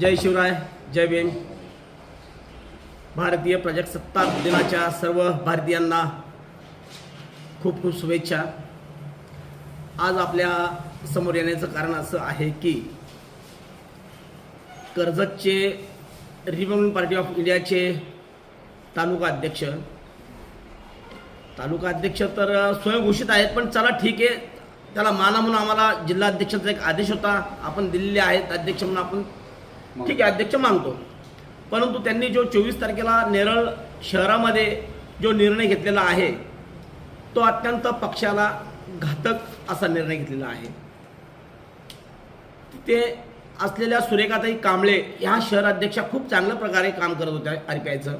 जय शिवराय जय भीम. भारतीय प्रजासत्ताक दिनाच्या सर्व भारतीयांना खूप खूप शुभेच्छा. आज आपल्यासमोर येण्याचं कारण असं आहे की कर्जतचे रिपब्लिक पार्टी ऑफ इंडियाचे तालुका अध्यक्ष तालुका अध्यक्ष तर स्वयंघोषित आहेत पण चला ठीक आहे त्याला माना म्हणून आम्हाला जिल्हा अध्यक्षाचा एक आदेश होता. आपण दिलेले आहेत अध्यक्ष म्हणून आपण ठीक आहे अध्यक्ष मानतो. परंतु त्यांनी जो चोवीस तारखेला नेरळ शहरामध्ये जो निर्णय घेतलेला आहे तो अत्यंत पक्षाला घातक असा निर्णय घेतलेला आहे. तिथे असलेल्या सुरेखाताई कांबळे ह्या शहर अध्यक्षा खूप चांगल्या प्रकारे काम करत होत्या आरपीआयचं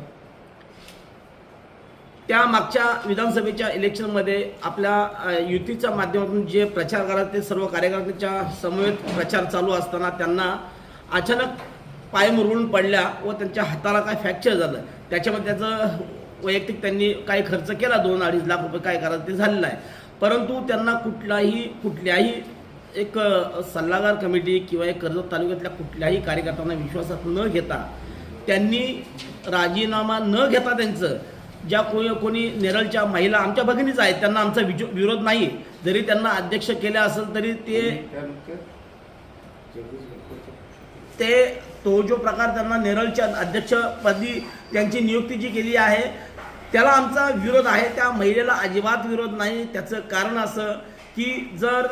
त्या मागच्या विधानसभेच्या इलेक्शनमध्ये आपल्या युतीच्या माध्यमातून जे प्रचार करत ते सर्व कार्यकर्त्यांच्या समवेत प्रचार चालू असताना त्यांना अचानक पाय मुरगळून पडल्या व त्यांच्या हाताला काय फ्रॅक्चर झालं. त्याच्यामध्ये त्याचं वैयक्तिक त्यांनी काही खर्च केला दोन अडीच लाख रुपये काय करायचं ते झालेलं आहे. परंतु त्यांना कुठलाही कुठल्याही एक सल्लागार कमिटी किंवा एक कर्जत तालुक्यातल्या कुठल्याही कार्यकर्त्यांना विश्वासात न घेता त्यांनी राजीनामा न घेता त्यांचं ज्या कोणी कोणी नेरळच्या महिला आमच्या भगिनीच आहेत त्यांना आमचा विजो विरोध नाही जरी त्यांना अध्यक्ष केले असेल तरी ते ते तो जो प्रकार त्यांना नेरळच्या अध्यक्षपदी त्यांची नियुक्ती जी केली आहे त्याला आमचा विरोध आहे. त्या महिलेला अजिबात विरोध नाही. त्याचं कारण असं की जर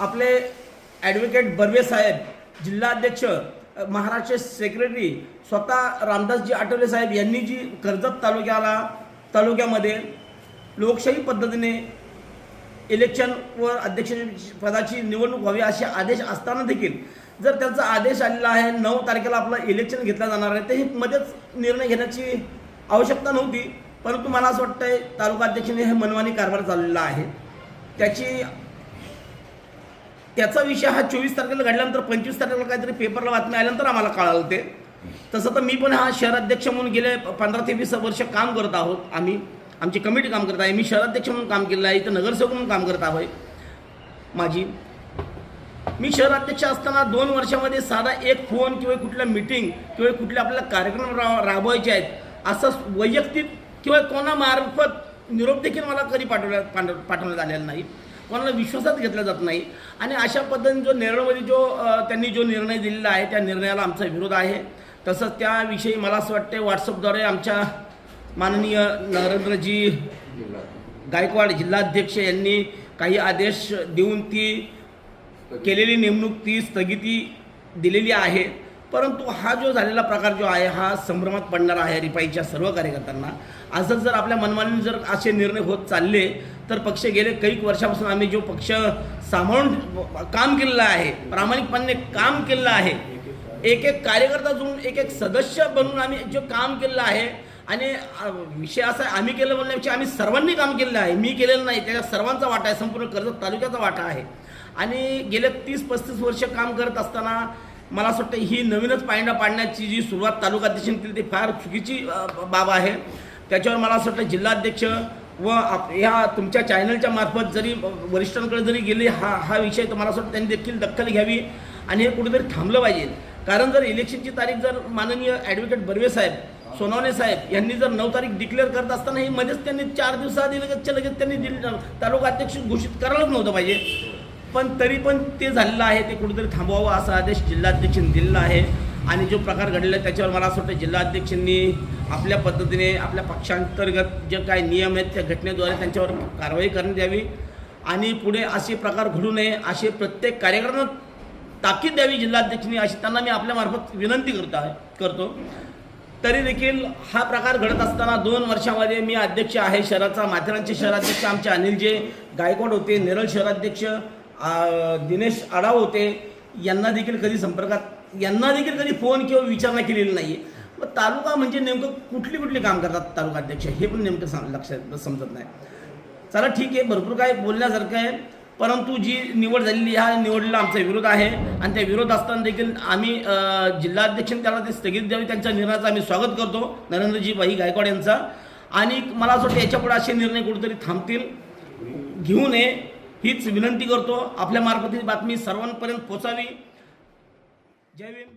आपले ॲडव्होकेट बर्वे साहेब जिल्हाध्यक्ष महाराष्ट्र सेक्रेटरी स्वतः रामदासजी आठवले साहेब यांनी जी कर्जत तालुक्याला तालुक्यामध्ये लोकशाही पद्धतीने इलेक्शन व अध्यक्ष पदाची निवडणूक व्हावी असे आदेश असताना देखील जर त्यांचा आदेश आलेला आहे नऊ तारखेला आपलं इलेक्शन घेतलं जाणार आहे तर हे मध्येच निर्णय घेण्याची आवश्यकता नव्हती. परंतु मला असं वाटतंय तालुका अध्यक्षांनी हे मनमानी कारभार चाललेला आहे. त्याची त्याचा विषय हा चोवीस तारखेला घडल्यानंतर पंचवीस तारखेला काहीतरी पेपरला बातमी आल्यानंतर आम्हाला कळालं ते. तसं तर मी पण हा शहराध्यक्ष म्हणून गेले पंधरा ते वीस वर्ष काम करत आहोत आम्ही. आमची कमिटी काम करत आहे मी शहराध्यक्ष म्हणून काम केलं आहे इथं नगरसेवक म्हणून काम करत आहे माझी मी शहराध्यक्ष असताना दोन वर्षामध्ये साधा एक फोन किंवा कुठल्या मीटिंग किंवा कुठले आपल्याला कार्यक्रम रा राबवायचे आहेत असं वैयक्तिक किंवा कोणामार्फत निरोप देखील मला कधी पाठवल्या पाठव- पाठवण्यात आलेला नाही. कोणाला विश्वासात घेतला जात नाही. आणि अशा पद्धतीने जो नेरळमध्ये जो त्यांनी जो निर्णय दिलेला आहे त्या निर्णयाला आमचा विरोध आहे. तसंच त्याविषयी मला असं वाटते व्हॉट्सअपद्वारे आमच्या माननीय नरेंद्रजी गायकवाड जिल्हाध्यक्ष यांनी काही आदेश देऊन ती केलेली नेमणूक ती स्थगिती दिलेली आहे. परंतु हा जो झालेला प्रकार जो आहे हा संभ्रमात पडणारा आहे रिपाईच्या सर्व कार्यकर्त्यांना. असंच जर आपल्या मनमानी जर असे निर्णय होत चालले तर पक्ष गेले काही वर्षापासून आम्ही जो पक्ष सांभाळून काम केलेलं आहे प्रामाणिकपणे काम केलेलं आहे एक एक कार्यकर्ता जोडून एक एक सदस्य बनून आम्ही जे काम केलेलं आहे आणि विषय असा आहे आम्ही केलं म्हणण्यापेक्षा आम्ही सर्वांनी काम केलेलं आहे. मी केलेलं नाही त्याच्या सर्वांचा वाटा आहे संपूर्ण कर्जत तालुक्याचा वाटा आहे. आणि गेले तीस पस्तीस वर्ष काम करत असताना मला असं वाटतं ही नवीनच पायंडा पाडण्याची जी सुरुवात तालुकाध्यक्षांनी केली ती फार चुकीची बाब आहे. त्याच्यावर मला असं वाटतं जिल्हाध्यक्ष व आप ह्या तुमच्या चॅनलच्या मार्फत जरी वरिष्ठांकडे जरी गेले हा हा विषय तर मला असं वाटतं त्यांनी देखील दखल घ्यावी आणि हे कुठेतरी थांबलं पाहिजे. कारण जर इलेक्शनची तारीख जर माननीय ॲडव्होकेट बर्वे साहेब सोनवणे साहेब यांनी जर नऊ तारीख डिक्लेअर करत असताना ही मध्येच त्यांनी चार दिवसाआधी लगेचच्या लगेच त्यांनी दिली. तालुका अध्यक्ष घोषित करायलाच नव्हतं पाहिजे. पण तरी पण ते झालेलं आहे ते कुठेतरी थांबवावं असा आदेश जिल्हाध्यक्षांनी दिलेला आहे. आणि जो प्रकार घडलेला आहे त्याच्यावर मला असं वाटतं जिल्हाध्यक्षांनी आपल्या पद्धतीने आपल्या पक्षांतर्गत जे काही नियम आहेत त्या घटनेद्वारे त्यांच्यावर कारवाई करण्यात यावी. आणि पुढे असे प्रकार घडू नये असे प्रत्येक कार्यक्रमात ताकीद द्यावी जिल्हाध्यक्षांनी अशी त्यांना मी आपल्यामार्फत विनंती करत आहे करतो. तरी देखील हा प्रकार घडत असताना दोन वर्षामध्ये मी अध्यक्ष आहे शहराचा माथेरानचे शहराध्यक्ष आमचे अनिलजे गायकवाड होते नेरळ शहराध्यक्ष दिनेश आडाव होते. यांना देखील कधी संपर्कात यांना देखील कधी फोन किंवा विचारणा केलेली नाही मग तालुका म्हणजे नेमकं कुठली कुठली काम करतात तालुका अध्यक्ष हे पण नेमकं सांग लक्षात समजत नाही. चला ठीक आहे भरपूर काय बोलण्यासारखं आहे. परंतु जी निवड झालेली ह्या निवडीला आमचा विरोध आहे. आणि त्या विरोध असताना देखील आम्ही जिल्हाध्यक्ष जिल्हाध्यक्षांनी त्याला ते स्थगित द्यावी त्यांच्या निर्णयाचं आम्ही स्वागत करतो नरेंद्रजी भाई गायकवाड यांचा. आणि मला असं वाटतं याच्यापुढे असे निर्णय कुठेतरी थांबतील. घेऊ नये हीच विनंती करतो. आपल्या मार्फत ही बातमी सर्वांपर्यंत पोचावी जय भीम.